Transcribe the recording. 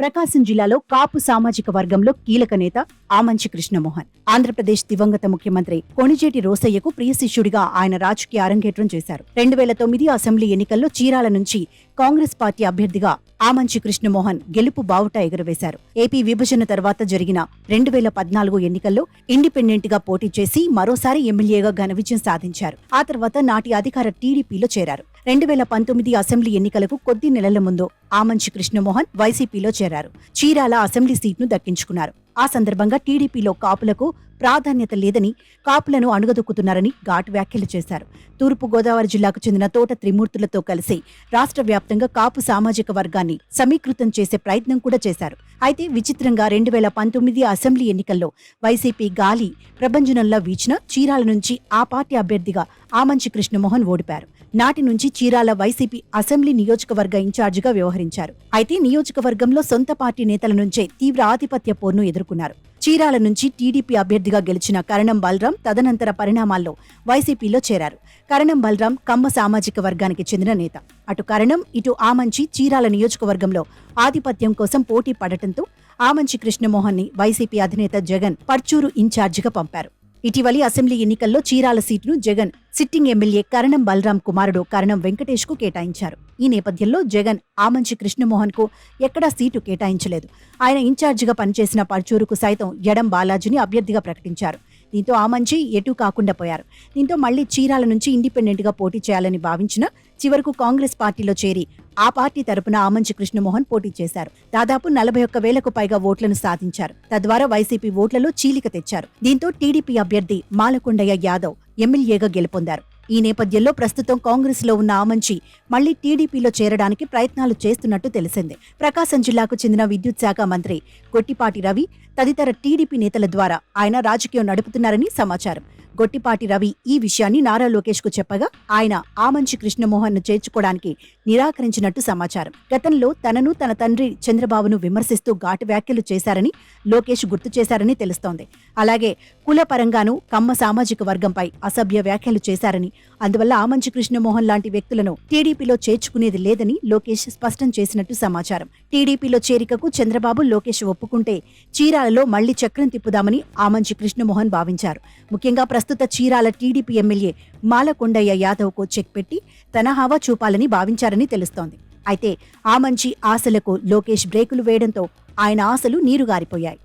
ప్రకాశం జిల్లాలో కాపు సామాజిక వర్గంలో కీలక నేత ఆమంచి కృష్ణమోహన్. ఆంధ్రప్రదేశ్ దివంగత ముఖ్యమంత్రి కొణిజేటి రోసయ్యకు ప్రియ శిష్యుడిగా ఆయన రాజకీయ అరంగేట్రం చేశారు. రెండు వేల తొమ్మిది అసెంబ్లీ ఎన్నికల్లో చీరాల నుంచి కాంగ్రెస్ పార్టీ అభ్యర్థిగా ఆమంచి కృష్ణమోహన్ గెలుపు బావుట ఎగురవేశారు. ఏపీ విభజన తర్వాత జరిగిన రెండు వేల పద్నాలుగు ఎన్నికల్లో ఇండిపెండెంట్గా పోటీ చేసి మరోసారి ఎమ్మెల్యేగా ఘన విజయం సాధించారు. ఆ తర్వాత నాటి అధికార టీడీపీలో చేరారు. రెండు వేల పంతొమ్మిది అసెంబ్లీ ఎన్నికలకు కొద్ది నెలల ముందు ఆమంచి కృష్ణమోహన్ వైసీపీలో చేరారు. చీరాల అసెంబ్లీ సీట్ను దక్కించుకున్నారు. ఆ సందర్భంగా టీడీపీలో కాపులకు ప్రాధాన్యత లేదని కాపులను అణుగదొక్కుతున్నారని ఘాట్ వ్యాఖ్యలు చేశారు. తూర్పు గోదావరి జిల్లాకు చెందిన తోట త్రిమూర్తులతో కలిసి రాష్ట్ర వ్యాప్తంగా కాపు సామాజిక వర్గాన్ని సమీకృతం చేసే ప్రయత్నం కూడా చేశారు. అయితే విచిత్రంగా రెండు వేల పంతొమ్మిది అసెంబ్లీ ఎన్నికల్లో వైసీపీ గాలి ప్రభంజనంలా వీచిన చీరాల నుంచి ఆ పార్టీ అభ్యర్థిగా ఆమంచి కృష్ణమోహన్ ఓడిపారు. నాటి నుంచి చీరాల వైసీపీ అసెంబ్లీ నియోజకవర్గ ఇన్ఛార్జిగా వ్యవహరించారు. అయితే నియోజకవర్గంలో సొంత పార్టీ నేతల నుంచే తీవ్ర ఆధిపత్య పోరును ఎదుర్కొన్నారు. చీరాల నుంచి టీడీపీ అభ్యర్థిగా గెలిచిన కరణం బలరాం తదనంతర పరిణామాల్లో వైసీపీలో చేరారు. కరణం బలరాం కమ్మ సామాజిక వర్గానికి చెందిన నేత. అటు కరణం ఇటు ఆమంచి చీరాల నియోజకవర్గంలో ఆధిపత్యం కోసం పోటీ పడటంతో ఆమంచి కృష్ణమోహన్ని వైసీపీ అధినేత జగన్ పర్చూరు ఇన్ఛార్జిగా పంపారు. ఇటీవలి అసెంబ్లీ ఎన్నికల్లో చీరాల సీటును జగన్ సిట్టింగ్ ఎమ్మెల్యే కరణం బలరాం కుమారుడు కరణం వెంకటేష్కు కేటాయించారు. ఈ నేపథ్యంలో జగన్ ఆమంచి కృష్ణమోహన్కు ఎక్కడా సీటు కేటాయించలేదు. ఆయన ఇన్ఛార్జిగా పనిచేసిన పర్చూరుకు సైతం ఎడం బాలాజీని అభ్యర్థిగా ప్రకటించారు. దీంతో ఆమంచి ఎటూ కాకుండా పోయారు. దీంతో మళ్ళీ చీరాల నుంచి ఇండిపెండెంట్గా పోటీ చేయాలని భావించిన చివరకు కాంగ్రెస్ పార్టీలో చేరి ఆ పార్టీ తరపున ఆమంచి కృష్ణమోహన్ పోటీ చేశారు. దాదాపు నలభై ఒక్క వేలకు పైగా ఓట్లను సాధించారు. తద్వారా వైసీపీ ఓట్లలో చీలిక తెచ్చారు. దీంతో టీడీపీ అభ్యర్థి మాలకొండయ్య యాదవ్ ఎమ్మెల్యేగా గెలుపొందారు. ఈ నేపథ్యంలో ప్రస్తుతం కాంగ్రెస్లో ఉన్న ఆమంచి మళ్ళీ టీడీపీలో చేరడానికి ప్రయత్నాలు చేస్తున్నట్టు తెలిసింది. ప్రకాశం జిల్లాకు చెందిన విద్యుత్ శాఖ మంత్రి గొట్టిపాటి రవి తదితర టీడీపీ నేతల ద్వారా ఆయన రాజకీయం నడుపుతున్నారని సమాచారం. గొట్టిపాటి రవి ఈ విషయాన్ని నారా లోకేష్కు చెప్పగా ఆయన ఆమంచి కృష్ణమోహన్ను చేర్చుకోవడానికి నిరాకరించినట్టు సమాచారం. గతంలో తనను తన తండ్రి చంద్రబాబును విమర్శిస్తూ ఘాటు వ్యాఖ్యలు చేశారని లోకేష్ గుర్తు చేశారని తెలుస్తోంది. అలాగే కులపరంగానూ కమ్మ సామాజిక వర్గంపై అసభ్య వ్యాఖ్యలు చేశారని అందువల్ల ఆమంచి కృష్ణమోహన్ లాంటి వ్యక్తులను టీడీపీలో చేర్చుకునేది లేదని లోకేష్ స్పష్టం చేసినట్టు సమాచారం. టీడీపీలో చేరికకు చంద్రబాబు లోకేష్ ఒప్పుకుంటే చీరాలలో మళ్ళీ చక్రం తిప్పుదామని ఆమంచి కృష్ణమోహన్ భావించారు. ముఖ్యంగా ప్రస్తుత చీరాల టీడీపీ ఎమ్మెల్యే మాలకొండయ్య యాదవ్కు చెక్ పెట్టి తన హవా చూపాలని భావించారని తెలుస్తోంది. అయితే ఆమంచి ఆశలకు లోకేష్ బ్రేకులు వేయడంతో ఆయన ఆశలు నీరుగారిపోయాయి.